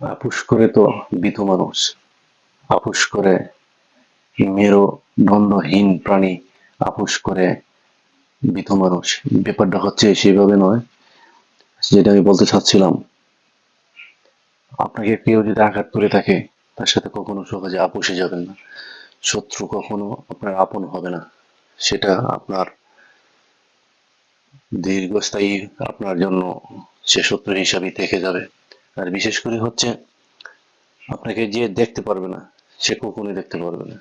আপুস করে তো বিধু মানুষ। আপুস করে মেরুদণ্ডহীন প্রাণী আপুস করে বিধু মানুষ। ব্যাপারটা হচ্ছে সেইভাবে নয়। যেটা আমি বলতে চাচ্ছিলাম, আপনাকে কেউ যদি আঘাত করে থাকে, তার সাথে কখনো সহজে আপুসে যাবেন না। শত্রু কখনো আপনার আপন হবে না। সেটা আপনার দীর্ঘস্থায়ী, আপনার জন্য সে শত্রু হিসাবেই থেকে যাবে। আর বিশেষ করে হচ্ছে আপনাকে যে দেখতে পারবে না, সে কখনোই দেখতে পারবে না।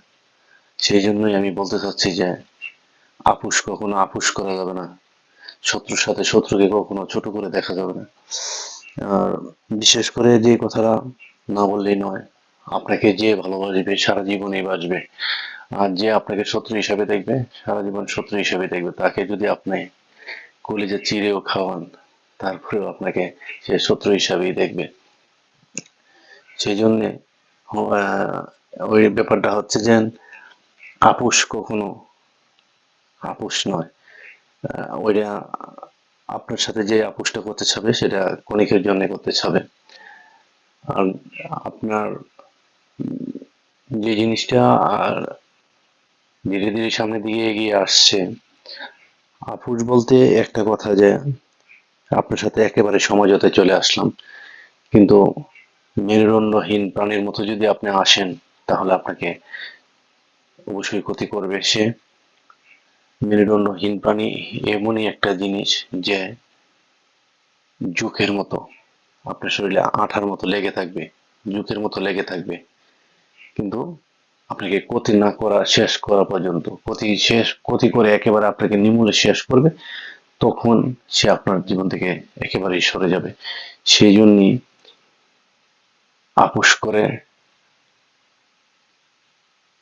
সেই জন্যই আমি বলতে চাচ্ছি যে আপুস কখনো আপুস করা যাবে না। শত্রুর সাথে শত্রুকে কখনো ছোট করে দেখা যাবে না। আর বিশেষ করে যে কথাটা না বললেই নয়, আপনাকে যে ভালোবাসবে সারা জীবনই বাঁচবে। আর যে আপনাকে শত্রু হিসাবে দেখবে, সারা জীবন শত্রু হিসাবে দেখবে। তাকে যদি আপনি কলিজে চিড়েও খাওয়ান তারপরেও আপনাকে সে শত্রু হিসাবেই দেখবে। সেই জন্যে ওই ব্যাপারটা হচ্ছে যে আপুস কখনো আপুস নয়। ওইটা আপনার সাথে যে আপুসটা করতে চাবে, সেটা ক্ষণিকের জন্য করতে চাবে। আর আপনার যে জিনিসটা আর ধীরে ধীরে সামনে দিকে এগিয়ে আসছে আপুস বলতে একটা কথা যে আপনার সাথে একেবারে সমঝোতায় চলে আসলাম। কিন্তু মেরুদণ্ডহীন প্রাণীর মতো যদি আপনি আসেন, তাহলে আপনাকে অবশ্যই ক্ষতি করবে সে। মেরুদণ্ডহীন প্রাণী এমনই একটা জিনিস যে জুকের মতো। আপনার শরীরে আঠার মতো লেগে থাকবে জুকের মতো লেগে থাকবে। কিন্তু আপনাকে ক্ষতি না করা শেষ করা পর্যন্ত, ক্ষতি শেষ, ক্ষতি করে একেবারে আপনাকে নিমূলে শেষ করবে। তখন সে আপনার জীবন থেকে একেবারেই সরে যাবে। সেই জন্যই আপোষ করে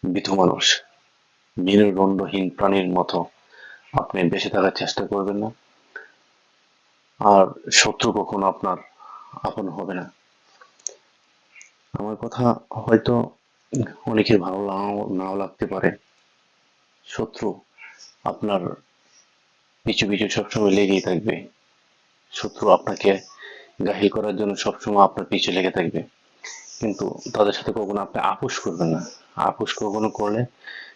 বিধু মানুষ মেরুদণ্ডহীন প্রাণীর মতো আপনি বেঁচে থাকার চেষ্টা করবেন না। আর শত্রু কখনো আপনার আপন হবে না। আমার কথা হয়তো অনেকের ভালো নাও নাও লাগতে পারে। শত্রু আপনার পিছু পিছু সবসময় লেগেই থাকবে। শত্রু আপনাকে গাহিল করার জন্য সবসময় আপনার পিছু লেগে থাকবে। কিন্তু তাদের সাথে কখনো আপনি আপোষ করবেন না। আপোষ কখনো করলে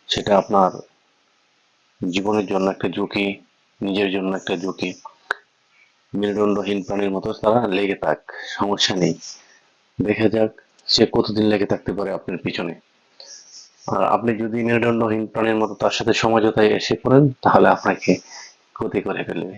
সেটা আপনার জীবনের জন্য একটা ঝুঁকি, নিজের জন্য একটা ঝুঁকি। মেরুদণ্ডহীন প্রাণীর মতো তারা লেগে থাক, সমস্যা নেই। দেখা যাক সে কতদিন লেগে থাকতে পারে আপনার পিছনে। আর আপনি যদি মেরুদণ্ডহীন প্রাণীর মতো তার সাথে সমঝোতায় এসে পড়েন, তাহলে আপনাকে ক্ষতি করে ফেলবে।